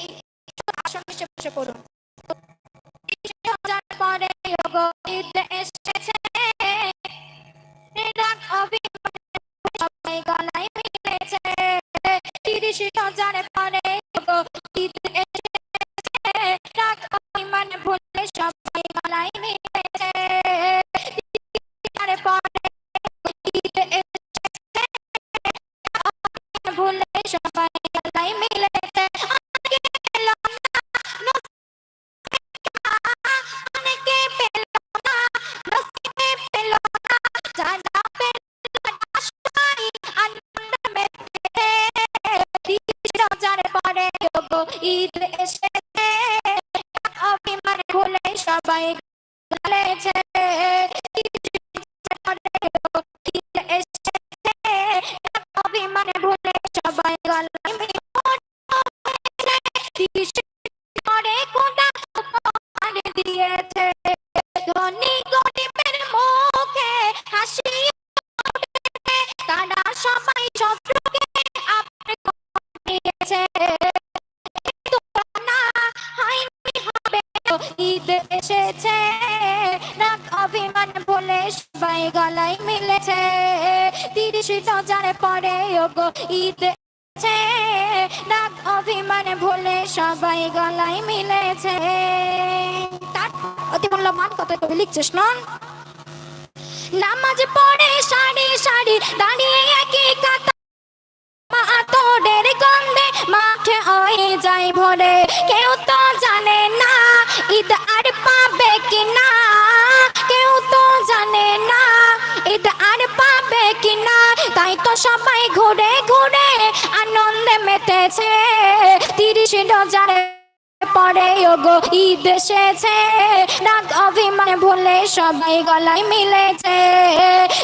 এই আসন বসে বসে পড়ুন। eat এসেছে রাগ অভিমান বলে সবাই গলায় মিলেছে। তিরিশ হাজার পরে ওগো ঈদ রাগ ভুলে সবাই গলায় মিলেছে। তার অতি কবি লিখছিস, নন? নামাজ পড়ে দাঁড়িয়ে একই মাঠে হয়ে যায় ভরে। কেউ তো জানে না ঈদ আর পাবে কি না কেউ তো জানে না ঈদ আর পাবে কি তাই তো সবাই ঘুরে ঘুরে আনন্দে মেতেছে। তিরিশ হাজারে পরে ওগো ঈদ এসেছে। রাগ অভিমান ভুলে সবাই গলায় মিলেছে।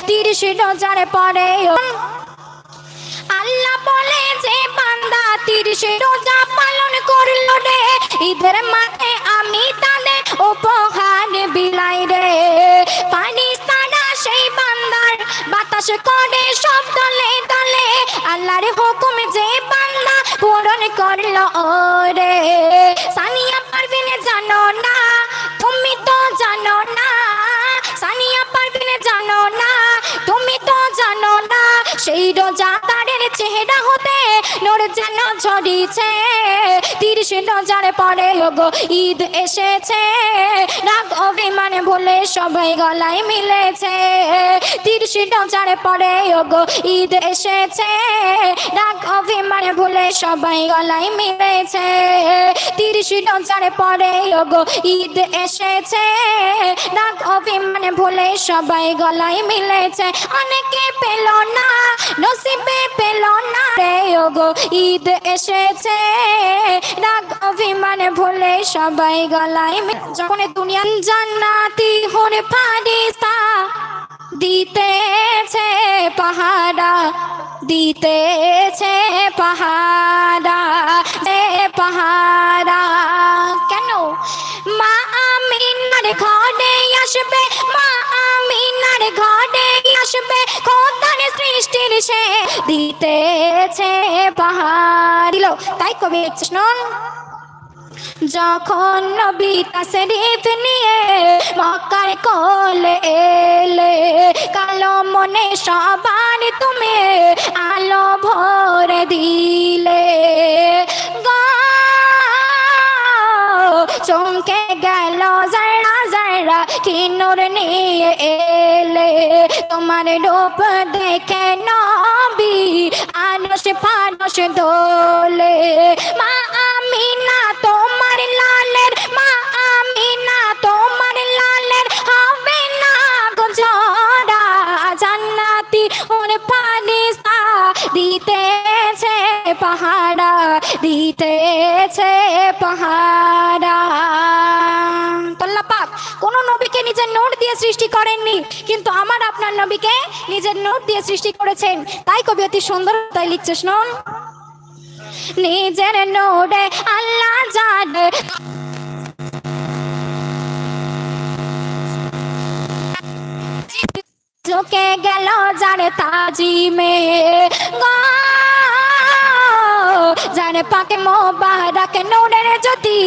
তিরিশ হাজারে পরে আল্লাহ বলে যে বান্দা তিরিশে রোজা পালন করল রে। ঈদের মানে আমি তাদের উপহার বিলাই রে। পারিস তারা সেই বান্দার বাতাস করে সব দলে দলে। আল্লাহর হুকুম যে বান্দা পূরণ করল ওরে সানিয়া পারবিনে জানো না, তুমি তো জানো না। সানিয়া পারবিনে জানো না, তুমি তো জানো না। সেই রোজা তারের চেহারা হতে নোর যেন ঝরিছে। তিরিশ রোজার পরে গো ঈদ এসেছে। রাগ অভিমান বলে সবাই গলায় মিলেছে। তিরিশ রোজার পরে গো ঈদ এসেছে। রাগ অভিমান ভুলে সবাই গলায় মিলেছে। তিরিশ রোজার পরে গো ঈদ এসেছে। রাগ অভিমান ভুলে সবাই গলায় মিলেছে। অনেকে পেল না, নসিবে পেল না রে গো ঈদ এসেছে। রাগ, অভিমান ভুলে সবাই গলায় যখন এ দুনিয়ান জান্নাতি হরে ফারিস্তা দিতেছে পাহারা দিতেছে পাহারা, এ পাহারা। কেন? মা আমিনার ঘরে আসবে, মা আমিনার ঘরে আসবে সৃষ্টির সে দিতেছে পাহাড়। দিল, তাই কবি শুনুন যখন নবী তাসরিফ নিয়ে মক্কার কোলে এলে, কালো মনে সবার তুমি আলো ভরে দিলে। চমকে গেল জরা জরা কি নূর নিয়ে তোমার রূপ দেখে নবী আনস ফানস দোলে মা আমিনা পাহাড়া, দিতেছে পাহাড়া। আল্লাহ পাক কোন নবীকে নিজের নোট দিয়ে সৃষ্টি করেননি, কিন্তু আমার আপনার নবীকে নিজের নোট দিয়ে সৃষ্টি করেছেন। তাই কবি অতি সুন্দর তাই লিখছে, শুনুন। নিজের নোটে আল্লাহ জানে। চোখে গেল যারে তাজিমে গো। যারে পাকে মোবারক নূরের জ্যোতি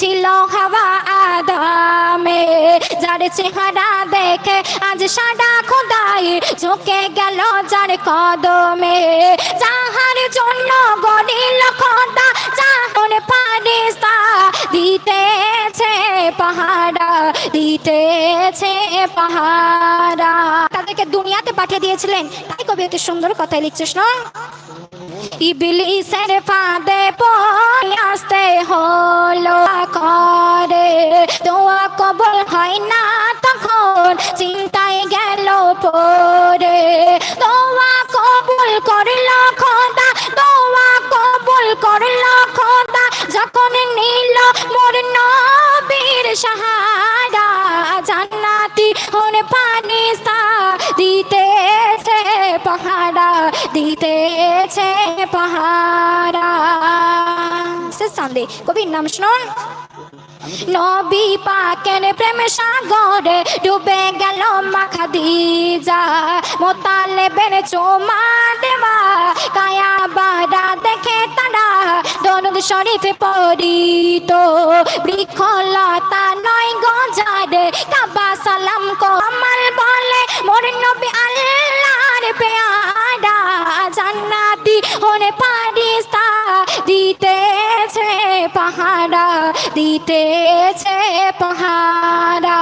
ছিল হাওয়া আদামে। যার চেহারা দেখে আজ সাদা খোদাই চোখে গেল যার কদমে। যাহার জন্য গড়িল খোদা, যাহর পারিস্তা দিতেছে পাহাড়া দিতেছে পাহাড়া তাদেরকে দুনিয়াতে পাঠিয়ে দিয়েছিলেন। তাই কবি অতি সুন্দর কথাই লিখছিস, না? ইবলিসের ফাঁদে পড়ে আসতে হলো করে দোয়া কবল হয় না তখন, চিন্তায় গেল পরে দোয়া কবল করল পাহারা শেষ সন্দেহ কবির নাম শুনুন নবী পাকের প্রেম সাগরে ডুবে গেল মাখা দিজা মোতালে বেড়ে চোমা দেওয়া কায়া বাড়া দেখে তারা দরদ শরীফে পড়িত বৃক্ষলতা নয় গজারে কাবা সালাম কমাল বলে মোর নবী আল্লাহর পেয়ারা জান্নাতি হনে পারিস্তা দিতেছে পাহাড়া দিতেছে পাহাড়া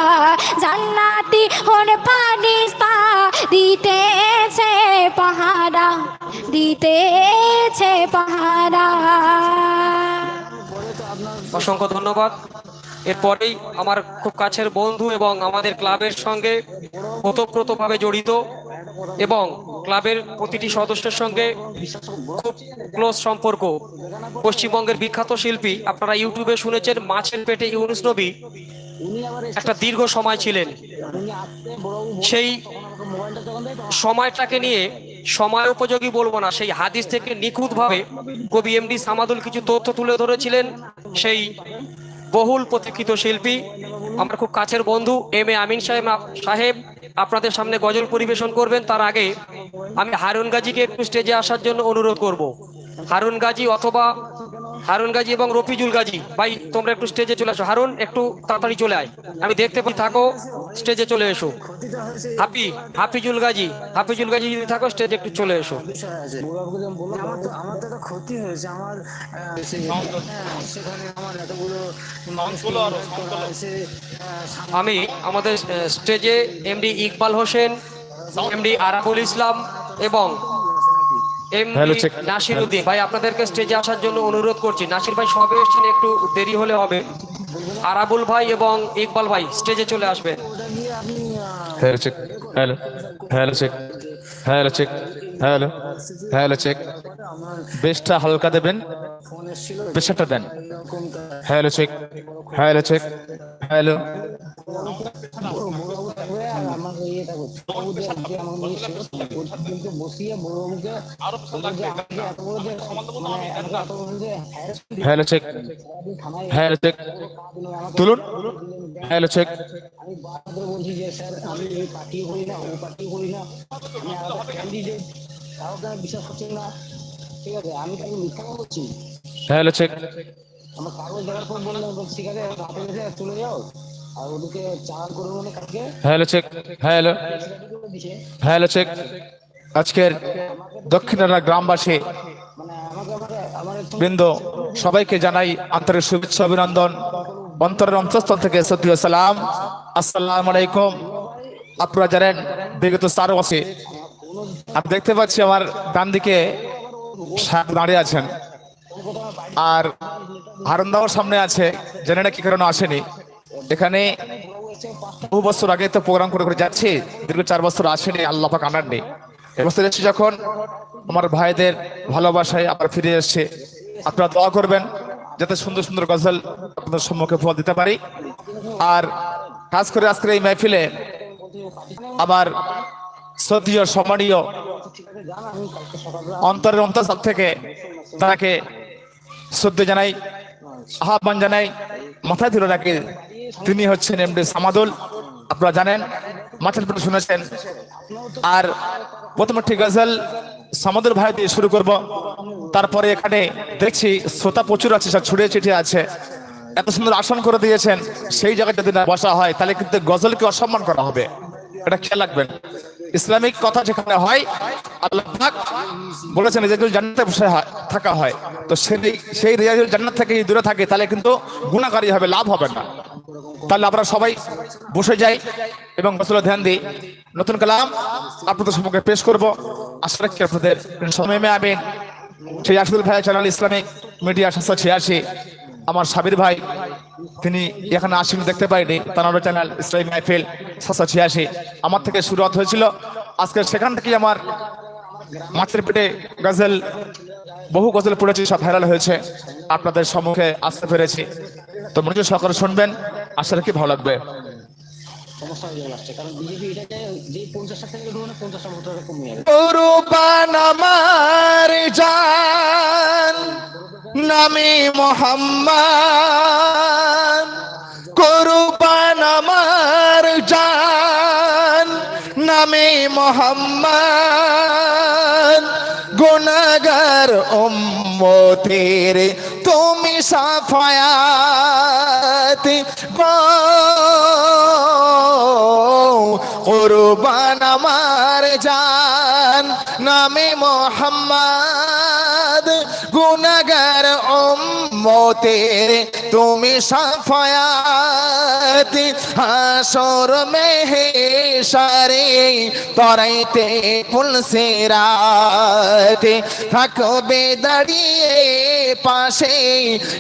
জান্নাতি হনে পারিস্তা দিতেছে পাহাড়া দিতেছে পাহাড়া অসংখ্য ধন্যবাদ। এরপরেই আমার খুব কাছের বন্ধু এবং আমাদের ক্লাবের সঙ্গে ওতপ্রোতভাবে জড়িত এবং ক্লাবের প্রতিটি সদস্যের সঙ্গে খুব ক্লোজ সম্পর্ক। পশ্চিমবঙ্গের বিখ্যাত শিল্পী, আপনারা ইউটিউবে শুনেছেন মাছের পেটে ইউনুস নবী। একটা দীর্ঘ সময় ছিলেন। সেই সময়টাকে নিয়ে সময় উপযোগী বলব না, সেই হাদিস থেকে নিখুঁতভাবে কবি এমডি সামাদুল কিছু তথ্য তুলে ধরেছিলেন। সেই বহুল প্রতীক্ষিত শিল্পী, আমার খুব কাছের বন্ধু, এম এ আমিন সাহেব সাহেব, আপনাদের সামনে গজল পরিবেশন করবেন। তার আগে আমি হারুন গাজীকে একটু স্টেজে আসার জন্য অনুরোধ করব। হারুন গাজী অথবা হারুন গাজী এবং রফিজুল গাজী। ভাই তোমরা একটু স্টেজে চলে আসো। হারুন একটু তাড়াতাড়ি চলে আয়। আমি দেখতে পাই থাকো স্টেজে চলে এসো। হাফি হাফিজুল গাজী হাফিজুল গাজী যদি থাকো স্টেজে একটু চলে এসো। আমার তো ক্ষতি হয়েছে। আমার সেখানে আমার এতগুলো আমি আমাদের স্টেজে এমডি ইকবাল হোসেন এমডি আরাবুল ইসলাম এবং. নাসির উদ্দিন ভাই আপনাদেরকে স্টেজে আসার জন্য অনুরোধ করছি। নাসির ভাই সবে এসেছেন একটু দেরি হলে হবে। আরাবুল ভাই এবং ইকবাল ভাই স্টেজে চলে আসবেন। Hello check hello hello check hello check hello hello check বেশটা হালকা দেবেন। প্রেশারটা দেন। Hello check hello check hello. আমাকে করছে বাবুদের আজকে আমাকে নিয়ে এসেছিল ওটা কিন্তু বসিয়ে বড়বাবুকে বলল যে আমাকে এত বড় যে মানে এত বড় যে হ্যালো চেক হ্যালো চেক তুলুন। হ্যালো চেক আমি বারবার বলছি যে স্যার আমি এই পার্টিও করি না ও পার্টিও করি না আমি আলাদা ক্যান্ডিডেট তাও কেন বিশ্বাস করছেন না ঠিক আছে আমি তাকে মিথ্যা বলছি হ্যালো চেক আমার কাগজ দেওয়ার পর বললাম বলছি, ঠিক আছে রাতে চলে যাও। চাল করে মানে কালকে hello check hello. Hello check আজকের দক্ষিণারা গ্রামবাসী, বৃন্দ, সবাইকে জানাই আন্তরিক শুভেচ্ছা, অভিনন্দন। অন্তরের অন্তঃস্থল থেকে সত্যি সালাম। আসসালাম আলাইকুম। আপনারা জানেন, বিগত চার বছর আর দেখতে পাচ্ছি আমার ডান দিকে দাঁড়িয়ে আছেন। আর হারন্দাওয়ার সামনে আছে, জানি না কি কারণে আসেনি। এখানে বহু বছর আগে তো প্রোগ্রাম করে করে যাচ্ছি, দীর্ঘ চার বছর আসেনি, আল্লাহ পাক নেই। এবছর এসেছি যখন আমার ভাইদের ভালোবাসায় আবার ফিরে এসছে আপনারা দোয়া করবেন, যাতে সুন্দর সুন্দর গজল আপনাদের সম্মুখে ফল দিতে পারি। আর খাস করে আজকের এই মেহফিলে আমার শ্রদ্ধীয়, সম্মানীয় অন্তরের অন্তঃস্থল থেকে তাকে শ্রদ্ধা জানাই, আহ্বান জানাই, মাথায় তুলে রাখি। তিনি হচ্ছেন এমডি সামাদুল। আপনারা জানেন মাথার উপরে শুনেছেন। আর প্রথম একটি গজল সামাদুল ভাই দিয়ে শুরু করব। তারপরে এখানে দেখছি শ্রোতা প্রচুর আছে, সব ছড়িয়ে ছিটিয়ে আছে। এত সুন্দর আসন করে দিয়েছেন, সেই জায়গায় যদি বসা হয়, তাহলে কিন্তু গজলকে অসম্মান করা হবে। এটা খেয়াল রাখবেন। ইসলামিক কথা যেখানে হয়, আল্লাহ পাক বলেছেন রিয়াজুল জান্নাতে বসে থাকা হয়। তো সেই সেই রিয়াজুল জান্নাত থেকে যদি দূরে থাকে, তাহলে কিন্তু গুণাকারী হবে, লাভ হবে না। তাহলে আমরা সবাই বসে যাই এবং গসলে ধ্যান দিই। নতুন কালাম আপনাদের সম্মুখে পেশ করব। আশা রাখছি আপনাদের সময় আবেন। সেই আশিদুল ভাই চ্যানেল ইসলামিক মিডিয়া সাতশো ছিয়াশি। আমার সাবির ভাই, তিনি এখানে আসেন দেখতে পাইনি। তানারও চ্যানেল ইসলামিক মাহফিল সাতশো ছিয়াশি। আমার থেকে শুরুয়াত হয়েছিল। আজকে সেখান থেকেই আমার মাছের পেটে গজল, বহু গজল পড়েছি, সব ভাইরাল হয়েছে। আপনাদের সম্মুখে আসতে পেরেছি। তো মনোযোগ সহকারে শুনবেন। আশা রাখি ভালো লাগবে। আমার জান নামে মোহাম্মদ। কুরবান আমার জান নামে মোহাম্মদ। গুনাগার উম্মতের তুমি সাফায়াত কুরবান আমার জান। নামে মোহাম্মদ গুনাগার উম্মতের তুমি সাফায়াত। হাসর মেহেশারে তরাইতে ফুলসেরাতে থাকবে দাঁড়িয়ে পাশে